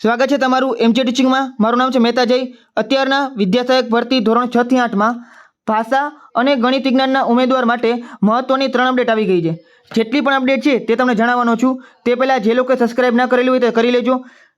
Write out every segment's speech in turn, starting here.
સ્વાગત છે તમારું એમજે ટીચિંગમાં મારું નામ છે મહેતા જય. અત્યારના વિદ્યાસહાયક ભરતી ધોરણ છ થી આઠમાં ભાષા અને ગણિત વિજ્ઞાનના ઉમેદવાર માટે મહત્ત્વની ત્રણ અપડેટ આવી ગઈ છે. જેટલી પણ અપડેટ છે તે તમને જણાવવાનો છું. તે પહેલાં જે લોકોએ સબસ્ક્રાઇબ ના કરેલું હોય તે કરી લેજો.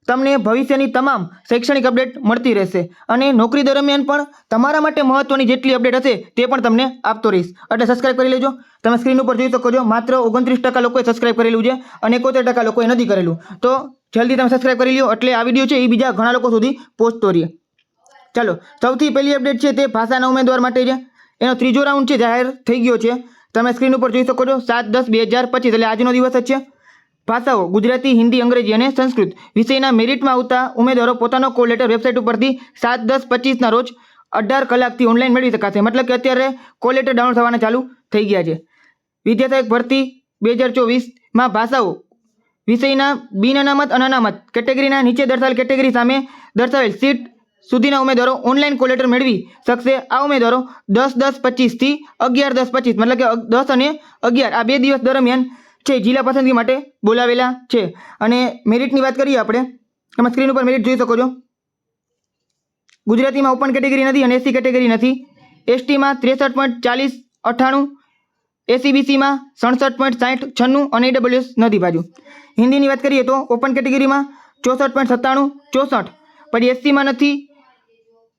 તમને ભવિષ્યની તમામ શૈક્ષણિક અપડેટ મળતી રહેશે. અને નોકરી દરમિયાન પણ તમારા માટે મહત્ત્વની જેટલી અપડેટ હશે તે પણ તમને આપતો રહીશ. એટલે સબસ્ક્રાઇબ કરી લેજો. તમે સ્ક્રીન ઉપર જોઈ શકો છો, માત્ર ઓગણત્રીસ ટકા લોકોએ સબસ્ક્રાઇબ કરેલું છે અને એકોતેર ટકા લોકોએ નથી કરેલું. તો જલ્દી તમે સબસ્ક્રાઇબ કરી લો એટલે આ વીડિયો છે એ બીજા ઘણા લોકો સુધી પહોંચતો રહે. ચાલો, સૌથી પહેલી અપડેટ છે તે ભાષાના ઉમેદવાર માટે છે. એનો ત્રીજો રાઉન્ડ છે જાહેર થઈ ગયો છે. તમે સ્ક્રીન ઉપર જોઈ શકો છો, સાત દસ બે હજાર પચીસ, એટલે આજનો દિવસ જ છે. ભાષાઓ, ગુજરાતી, હિન્દી, અંગ્રેજી અને સંસ્કૃત વિષયના મેરિટમાં આવતા ઉમેદવારો પોતાનો કોલ લેટર વેબસાઇટ ઉપરથી સાત, દસ, પચીસના રોજ અઢાર કલાકથી ઓનલાઈન મેળવી શકાશે. મતલબ કે અત્યારે કોલ લેટર ડાઉનલોડ થવાના ચાલુ થઈ ગયા છે. વિદ્યાસહાયક ભરતી બે હજાર ચોવીસમાં ભાષાઓ વિષયના બિન અનામત અનામત કેટેગરીના નીચે દર્શાવેલ કેટેગરી સામે દર્શાવેલ સીટ સુધીના ઉમેદવારો ઓનલાઈન કોલેટર મેળવી શકશે. આ ઉમેદવારો દસ દસ, પચીસથી અગિયાર, દસ, પચીસ, મતલબ કે દસ અને અગિયાર આ બે દિવસ દરમિયાન છે, જિલ્લા પસંદગી માટે બોલાવેલા છે. અને મેરિટની વાત કરીએ આપણે તમે સ્ક્રીન ઉપર મેરિટ જોઈ શકો છો. ગુજરાતીમાં ઓપન કેટેગરી નથી અને એસસી કેટેગરી નથી. એસટીમાં ત્રેસઠ પોઈન્ટ ચાલીસ, અઠ્ઠાણું. એસીબીસીમાં સડસઠ પોઈન્ટ સાઠ છન્નું અને ઈડબ્લ્યુએસ નથી બાજુ. હિન્દીની વાત કરીએ તો ઓપન કેટેગરીમાં ચોસઠ પોઈન્ટ સત્તાણું, ચોસઠ. પછી એસસીમાં નથી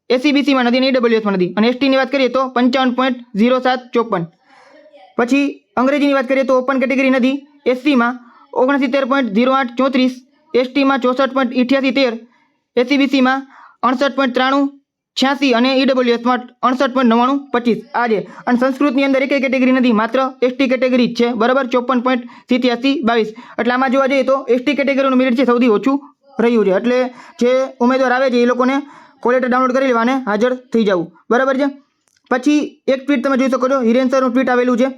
એસીબીસીમાં નથી અને ઈડબ્લ્યુએસમાં નથી. અને એસટીની વાત કરીએ તો પંચાવન પોઈન્ટ ઝીરો સાત ચોપન. પછી અંગ્રેજીની વાત કરીએ તો ઓપન કેટેગરી નથી. એસસીમાં ઓગણસિત્તેર પોઈન્ટ ઝીરો આઠ ચોત્રીસ એસટીમાં ચોસઠ પોઈન્ટ ઇઠ્યાસી તેર એસીબીસીમાં અડસઠ પોઈન્ટ ત્રાણું, છ્યાસી અને ઈડબ્લ્યુએસમાં અડસઠ પોઈન્ટ નવ્વાણું, પચીસ. આ છે. અને સંસ્કૃતની અંદર એકે કેટેગરી નથી, માત્ર એસટી કેટેગરી જ છે. બરાબર? ચોપન પોઈન્ટ સિત્યાસી બાવીસ. એટલે આમાં જોવા જઈએ તો એસટી કેટેગરીનું મેરિટ છે સૌથી ઓછું રહ્યું છે. એટલે જે ઉમેદવાર આવે છે એ લોકોને કોલેટર ડાઉનલોડ કરી લેવાને હાજર થઈ જવું. બરાબર છે? પછી એક ટ્વીટ તમે જોઈ શકો છો. હિરેન સરનું ટ્વીટ આવેલું છે.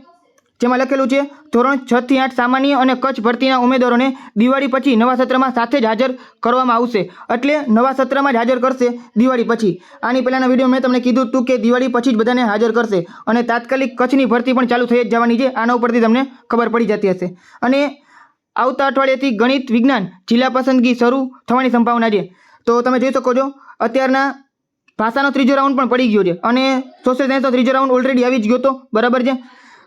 જેમાં લખેલું છે, ધોરણ છ થી આઠ સામાન્ય અને કચ્છ ભરતીના ઉમેદવારોને દિવાળી પછી નવા સત્રમાં સાથે જ હાજર કરવામાં આવશે. એટલે નવા સત્રમાં જ હાજર કરશે દિવાળી પછી. આની પહેલાંના વીડિયો મેં તમને કીધું હતું કે દિવાળી પછી જ બધાને હાજર કરશે. અને તાત્કાલિક કચ્છની ભરતી પણ ચાલુ થઈ જ જવાની છે. આના ઉપરથી તમને ખબર પડી જતી હશે. અને આવતા અઠવાડિયાથી ગણિત, વિજ્ઞાન, જિલ્લા પસંદગી શરૂ થવાની સંભાવના છે. તો તમે જોઈ શકો છો, અત્યારના ભાષાનો ત્રીજો રાઉન્ડ પણ પડી ગયો છે. અને સોશિયલ સાયન્સનો ત્રીજો રાઉન્ડ ઓલરેડી આવી જ ગયો હતો બરાબર છે.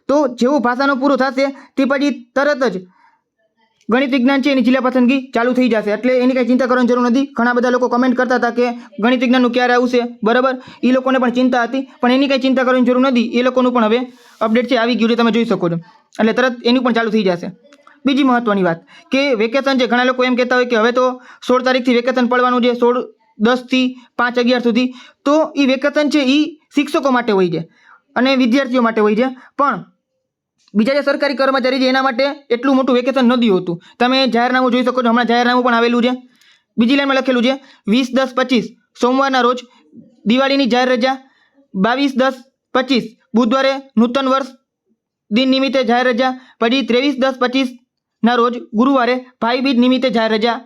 તો જેવું ભાષાનો પૂરો થશે, તે પછી તરત જ ગણિત વિજ્ઞાન છે એની જિલ્લા પસંદગી ચાલુ થઈ જશે. એટલે એની કાંઈ ચિંતા કરવાની જરૂર નથી. ઘણા બધા લોકો કમેન્ટ કરતા હતા કે ગણિત વિજ્ઞાનનું ક્યારે આવશે? બરાબર? એ લોકોને પણ ચિંતા હતી. પણ એની કાંઈ ચિંતા કરવાની જરૂર નથી. એ લોકોનું પણ હવે અપડેટ છે. આવી ગયું છે. તમે જોઈ શકો છો. એટલે તરત એનું પણ ચાલુ થઈ જશે. બીજી મહત્વની વાત કે વેકેશન છે. ઘણા લોકો એમ કહેતા હોય કે હવે તો સોળ તારીખથી વેકેશન પડવાનું છે. સોળ, દસથી પાંચ અગિયાર સુધી. તો એ વેકેશન છે એ શિક્ષકો માટે હોય છે અને વિદ્યાર્થીઓ માટે હોય છે. પણ બીજા જે સરકારી કર્મચારી છે એના માટે એટલું મોટું વેકેશન નથી હોતું. તમે જાહેરનામું જોઈ શકો છો, હમણાં જાહેરનામું પણ આવેલું છે. બીજી લાઈનમાં લખેલું છે, વીસ, દસ, પચીસ, સોમવારના રોજ દિવાળીની જાહેર રજા, બાવીસ, દસ, પચીસ, બુધવારે નૂતન વર્ષ દિન નિમિત્તે જાહેર રજા, પછી ત્રેવીસ, દસ, પચીસના રોજ ગુરુવારે ભાઈબીજ નિમિત્તે જાહેર રજા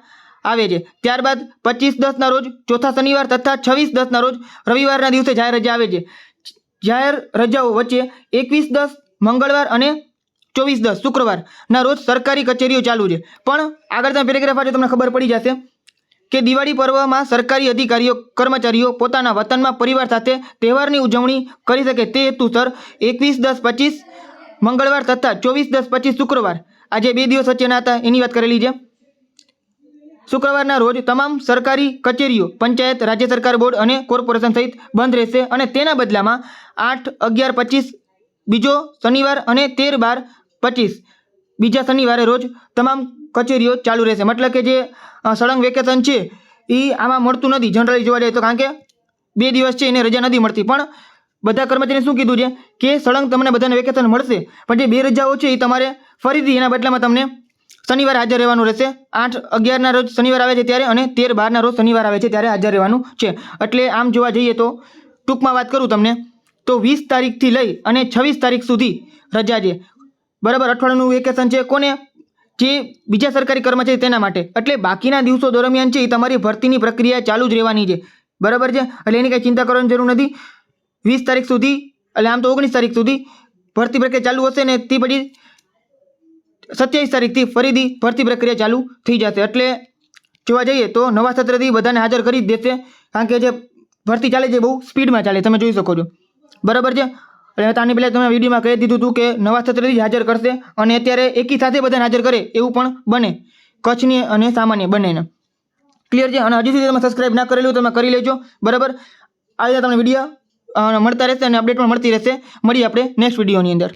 આવે છે. ત્યારબાદ પચીસ, દસના રોજ ચોથા શનિવાર તથા છવ્વીસ, દસના રોજ રવિવારના દિવસે જાહેર રજા આવે છે. જાહેર રજાઓ વચ્ચે એકવીસ, દસ મંગળવાર અને ચોવીસ દસ શુક્રવારના રોજ સરકારી કચેરીઓ ચાલુ છે. પણ આગળ તમે પેરેગ્રાફ આજે તમને ખબર પડી જશે કે દિવાળી પર્વમાં સરકારી અધિકારીઓ, કર્મચારીઓ પોતાના વતનમાં પરિવાર સાથે તહેવારની ઉજવણી કરી શકે તે હેતુસર એકવીસ દસ પચીસ મંગળવાર તથા ચોવીસ દસ પચીસ શુક્રવાર આજે બે દિવસ વચ્ચેના હતા, એની વાત કરેલી છે. શુક્રવારના રોજ તમામ સરકારી કચેરીઓ, પંચાયત, રાજ્ય સરકાર બોર્ડ અને કોર્પોરેશન સહિત બંધ રહેશે અને તેના બદલામાં આઠ, અગિયાર, પચીસ બીજો શનિવાર અને તેર બાર પચીસ. બીજા શનિવારે રોજ તમામ કચેરીઓ ચાલુ રહેશે. મતલબ કે જે સળંગ વેકેશન છે એ આમાં મળતું નથી જનરલી જોવા જઈએ તો. કારણ કે બે દિવસ છે, એને રજા નથી મળતી. પણ બધા કર્મચારીને શું કીધું છે? કે સળંગ તમને બધાને વેકેશન મળશે, પણ જે બે રજાઓ છે એ તમારે ફરીથી એના બદલામાં તમને શનિવારે હાજર રહેવાનું રહેશે. આઠ અગિયારના રોજ શનિવાર આવે છે ત્યારે અને તેર બારના રોજ શનિવાર આવે છે ત્યારે હાજર રહેવાનું છે. એટલે આમ જોવા જઈએ તો ટૂંકમાં વાત કરું તમને. તો વીસ તારીખથી લઈ અને છવ્વીસ તારીખ સુધી રજા છે. બરાબર, અઠવાડિયાનું વેકેશન છે. કોને? જે બીજા સરકારી કર્મચારી તેના માટે. એટલે બાકીના દિવસો દરમિયાન છે એ તમારી ભરતીની પ્રક્રિયા ચાલુ જ રહેવાની છે. બરાબર છે? એટલે એની કાંઈ ચિંતા કરવાની જરૂર નથી. વીસ તારીખ સુધી, એટલે આમ તો ઓગણીસ તારીખ સુધી ભરતી પ્રક્રિયા ચાલુ હશે ને તે પછી સત્યાવીસ તારીખથી ફરીથી ભરતી પ્રક્રિયા ચાલુ થઈ જશે. એટલે જોવા જઈએ તો નવા સત્રથી બધાને હાજર કરી દેશે. કારણ કે જે ભરતી ચાલે છે બહુ સ્પીડમાં ચાલે. તમે જોઈ શકો છો. બરાબર છે? એટલે તાની પહેલાં તમે વિડીયોમાં કહી દીધું હતું કે નવા સત્રથી હાજર કરશે અને અત્યારે એકી સાથે બધાને હાજર કરે એવું પણ બને. કચ્છની અને સામાન્ય બંનેને. ક્લિયર છે? અને હજુ સુધી તમે સબસ્ક્રાઈબ ના કરેલું તમે કરી લેજો. બરાબર? આ રીતે તમને વીડિયો મળતા રહેશે અને અપડેટ પણ મળતી રહેશે. મળીએ આપણે નેક્સ્ટ વિડીયોની અંદર.